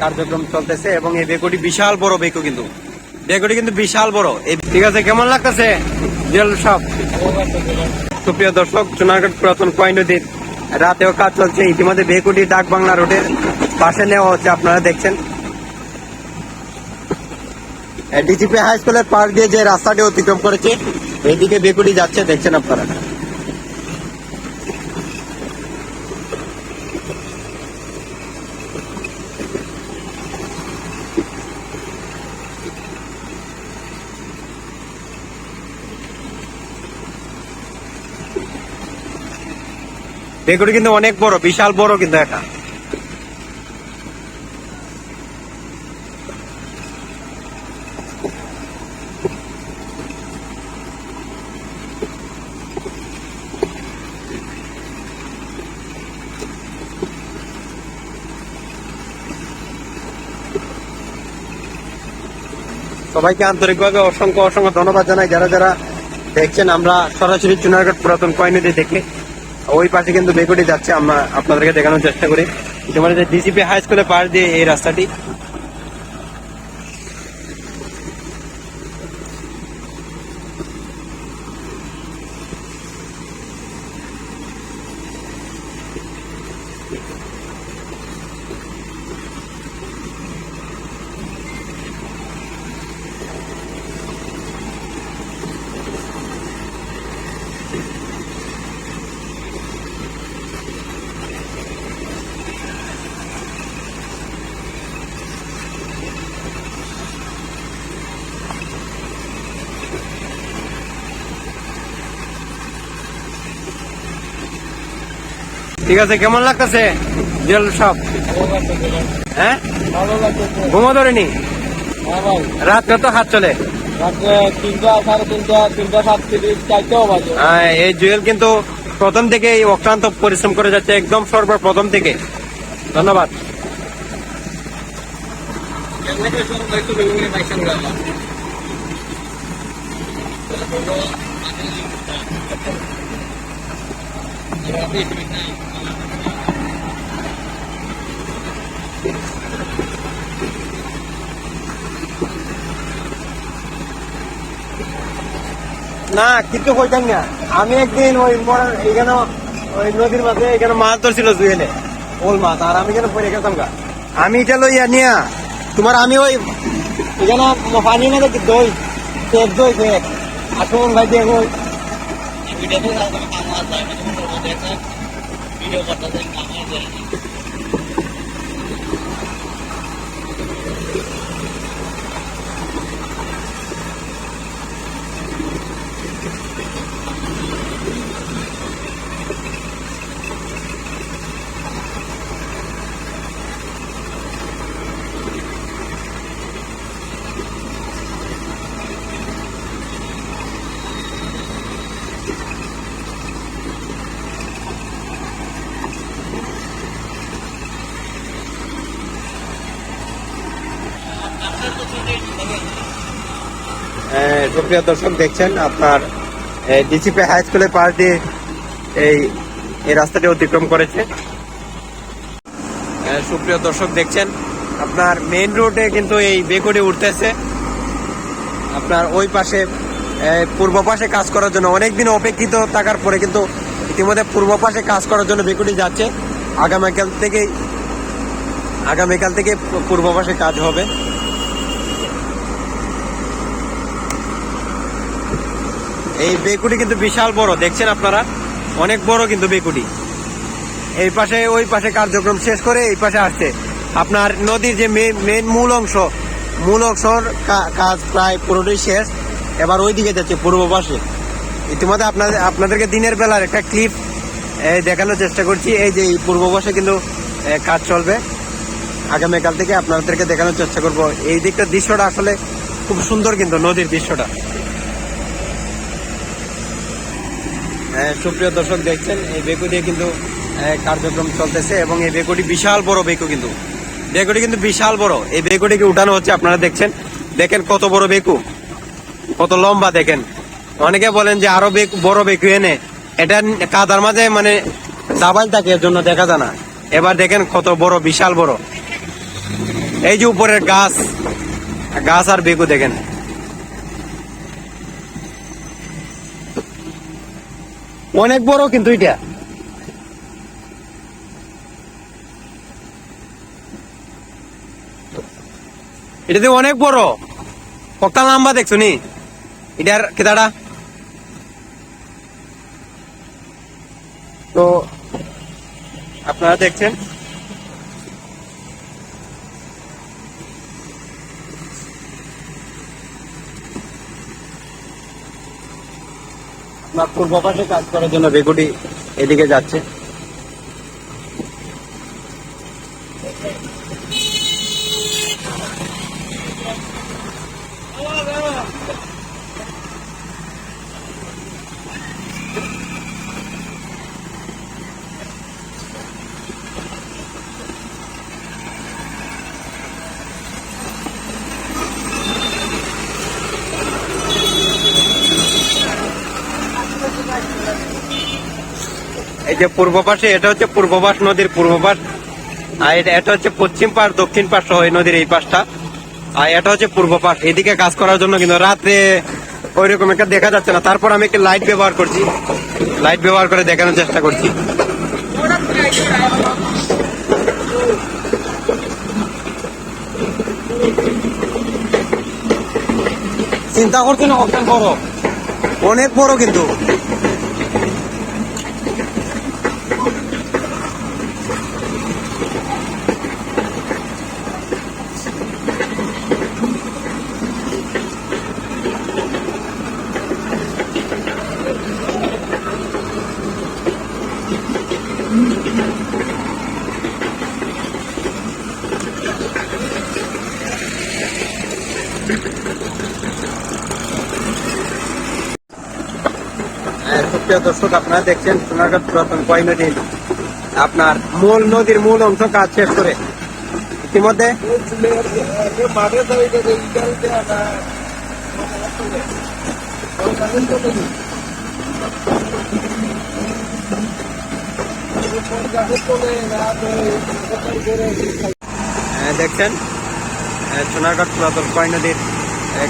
কার্যক্রম চলতেছে এবং এই বেকুটি বিশাল বড় বেকু কিন্তু। বেকুটি কিন্তু বিশাল বড়। এই ঠিক আছে, কেমন লাগতেছে? সুপ্রিয় দর্শক পুরাতন নদীর রাতেও কাজ চলছে। ইতিমধ্যে বেকুটি ডাক বাংলা রোডের পাশে নেওয়া হচ্ছে, আপনারা দেখছেন। ডিজিপি হাই স্কুলের পার দিয়ে যে রাস্তাটি অতিক্রম করেছে এইদিকে বেকুটি যাচ্ছে, দেখছেন আপনারা। বেগুড়ি কিন্তু অনেক বড়, বিশাল বড় কিন্তু এটা। সবাইকে আন্তরিকভাবে অসংখ্য অসংখ্য ধন্যবাদ জানাই। যারা যারা দেখছেন, আমরা সরাসরি চুনারঘাট পুরাতন কয়নিতে দেখে ওই পাশে কিন্তু বেকুটি যাচ্ছে, আমরা আপনাদেরকে দেখানোর চেষ্টা করি। তোমার ডিসিপি হাই স্কুলের পাশ দিয়ে এই রাস্তাটি ঠিক আছে, কেমন লাগতেছে? জেল সব? হ্যাঁ? ঘুমো ধরেনি? হ্যাঁ রাত কত হাত চলে। চারটেও এই জুয়েল কিন্তু প্রথম থেকে এই অক্লান্ত পরিশ্রম করে যাচ্ছে, একদম সর্বপ্রথম থেকে। ধন্যবাদ। না কিন্তু হইতাম না। আমি একদিন ওই এখানে ওই নদীর মাঝে এখানে মাছ ধরছিল জুয়েলে ওল মাছ আর আমি এখানে পড়ে গেতাম গা। আমি এটা লইয়া নিয়া তোমার আমি ওই এখানে পানি না দেখি দই কেক দই কেক আসুন ভাই দেখো। আহ, সুপ্রিয় দর্শক, দেখছেন আপনার ডিসিপি হাই স্কুলের পাশ দিয়ে এই এই রাস্তাটি অতিক্রম করেছে। সুপ্রিয় দর্শক, দেখছেন আপনার মেইন রোডে কিন্তু এই বেগুড়ি উঠতেছে। আপনার ওই পাশে পূর্ব পাশে কাজ করার জন্য অনেকদিন অপেক্ষিত থাকার পরে কিন্তু ইতিমধ্যে পূর্ব পাশে কাজ করার জন্য বেগুড়ি যাচ্ছে। আগামীকাল থেকে আগামীকাল থেকে পূর্ব পাশে কাজ হবে। এই বেকুটি কিন্তু বিশাল বড়, দেখছেন আপনারা? অনেক বড় কিন্তু বেকুটি। এই পাশে, ওই পাশে কার্যক্রম শেষ করে এই পাশে আসছে। আপনার নদীর যে মেন মূল অংশ, মূল অংশর কাজ প্রায় পুরোটাই শেষ। এবার ওই দিকে যাচ্ছে পূর্ব পাশে। ইতিমধ্যে আপনাদের আপনাদেরকে দিনের বেলার একটা ক্লিপ দেখানোর চেষ্টা করছি। এই যে পূর্ব পাশে কিন্তু কাজ চলবে। আগামীকাল থেকে আপনাদেরকে দেখানোর চেষ্টা করব। এই দিকটা দৃশ্যটা আসলে খুব সুন্দর কিন্তু নদীর দৃশ্যটা। সুপ্রিয় দর্শক দেখছেন, এই বেকু দিয়ে কিন্তু কার্যক্রম চলতেছে এবং এই বেকুটি বিশাল বড় বেকু কিন্তু। বেকুটি কিন্তু বিশাল বড়। এই বেকুটিকে উঠানো হচ্ছে, আপনারা দেখছেন। দেখেন কত বড় বেকু, কত লম্বা দেখেন। অনেকে বলেন যে আরও বেকু, বড় বেকু এনে, এটা কাদার মাঝে মানে দাবাইল থাকে, এর জন্য দেখা যায় না। এবার দেখেন কত বড়, বিশাল বড়। এই যে উপরের গাছ গাছ আর বেগু দেখেন। অনেক বড় কিন্তু এটা। এটা তো অনেক বড়। কক্তাল লম্বা দেখছ নি? এটার কেতাটা? তো, আপনারা দেখছেন। আপনার পূর্ব পাশে কাজ করার জন্য বেগুটি এদিকে যাচ্ছে। এই যে পূর্ব পাশে, এটা হচ্ছে পূর্ব পাশ নদীর পূর্ব পাশ। আর এটা- এটা হচ্ছে পশ্চিম পাশ, দক্ষিণ পাশ সহ এই নদীর এই পাশটা। আর এটা হচ্ছে পূর্ব পাশ। এদিকে কাজ করার জন্য কিন্তু রাতে ওই রকম একটা দেখা যাচ্ছে না। তারপর আমি একটা লাইট ব্যবহার করছি। লাইট ব্যবহার করে দেখানোর চেষ্টা করছি। চিন্তা করছি না, অনেক বড়। অনেক বড় কিন্তু। সুপ্রিয় দর্শক আপনারা দেখছেন সোনারঘাট পুরাতন কয় নদী আপনার মূল নদীর মূল অংশ কাজ শেষ করে ইতিমধ্যে হ্যাঁ, দেখছেন হ্যাঁ, সোনারঘাট পুরাতন কয় নদীর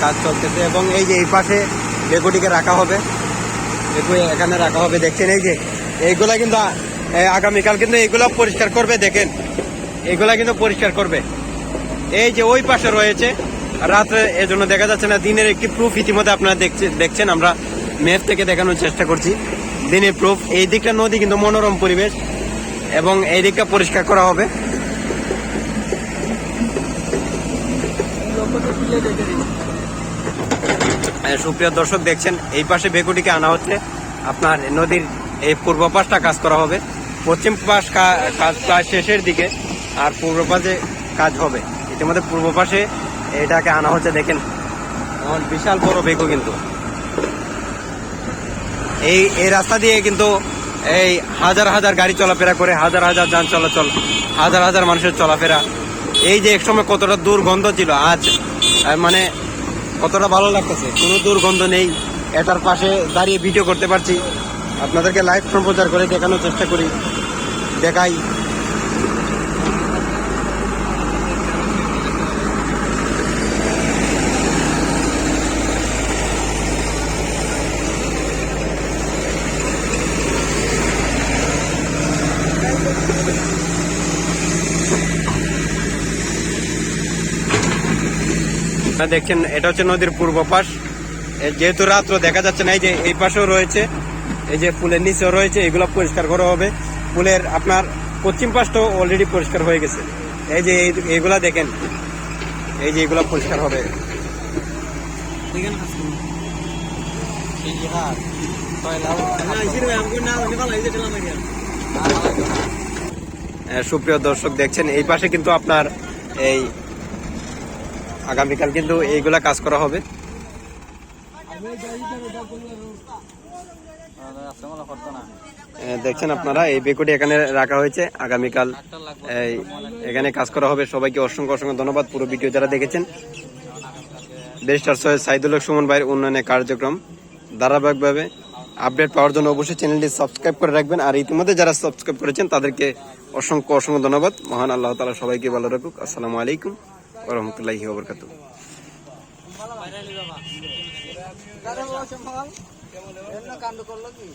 কাজ চলতেছে এবং এই যে এই পাশে বেগুটিকে রাখা হবে, বেগু এখানে রাখা হবে, দেখছেন এই যে? এইগুলা কিন্তু আগামীকাল কিন্তু এইগুলা পরিষ্কার করবে, দেখেন। এইগুলা কিন্তু পরিষ্কার করবে। এই যে ওই পাশে রয়েছে, রাত্রে এর জন্য দেখা যাচ্ছে না, দিনের একটি প্রুফ ইতিমধ্যে আপনারা দেখছে- দেখছেন, আমরা ম্যাপ থেকে দেখানোর চেষ্টা করছি। দিনের প্রুফ এই দিকটা নদী কিন্তু মনোরম পরিবেশ এবং এই দিকটা পরিষ্কার করা হবে। সুপ্রিয় দর্শক, দেখছেন, এই পাশে বেগুটিকে আনা হচ্ছে আপনার নদীর এই পূর্ব পাশটা কাজ করা হবে। পশ্চিম পাশ কাজ প্রায় শেষের দিকে, আর পূর্ব পাশে কাজ হবে। ইতিমধ্যে পূর্ব পাশে এটাকে আনা হচ্ছে, দেখেন বিশাল বড় বেগু কিন্তু। এই এই রাস্তা দিয়ে কিন্তু এই হাজার হাজার গাড়ি চলাফেরা করে, হাজার হাজার যান চলাচল, হাজার হাজার মানুষের চলাফেরা এই যে এক সময় কতটা দুর্গন্ধ ছিল, আজ মানে কতটা ভালো লাগতেছে, কোনো দুর্গন্ধ নেই। এটার পাশে দাঁড়িয়ে ভিডিও করতে পারছি। আপনাদেরকে লাইভ সম্প্রচার করে দেখানোর চেষ্টা করি, দেখাই। আপনারা দেখছেন, এটা হচ্ছে নদীর পূর্ব পাশ। যেহেতু রাত্র দেখা যাচ্ছে না, এই যে এই পাশেও রয়েছে, এই যে পুলের নিচেও রয়েছে, এগুলো পরিষ্কার করা হবে। পুলের আপনার পশ্চিম পাশটাও অলরেডি পরিষ্কার হয়ে গেছে। এই যে এই- এইগুলা দেখেন, এই যে এগুলা পরিষ্কার হবে। সুপ্রিয় দর্শক দেখছেন, এই পাশে কিন্তু আপনার এই আগামীকাল কিন্তু এইগুলা কাজ করা হবে। দেখছেন আপনারা, এই বেকুটি এখানে রাখা হয়েছে। আগামীকাল এখানে কাজ করা হবে। সবাইকে অসংখ্য অসংখ্য ধন্যবাদ। পুরো ভিডিও যারা দেখেছেন ব্যারিস্টার সৈয়দ সাইদুল সুমন ভাইয়ের উন্নয়নের কার্যক্রম ধারাবাহিকভাবে আপডেট পাওয়ার জন্য অবশ্যই চ্যানেলটি সাবস্ক্রাইব করে রাখবেন। আর ইতিমধ্যে যারা সাবস্ক্রাইব করেছেন, তাদেরকে অসংখ্য অসংখ্য ধন্যবাদ। মহান আল্লাহ তালা সবাইকে ভালো রাখুক। আসসালামু আলাইকুম। রহমতুল্লাহি ওবরকাতু কাণ্ড করল কি?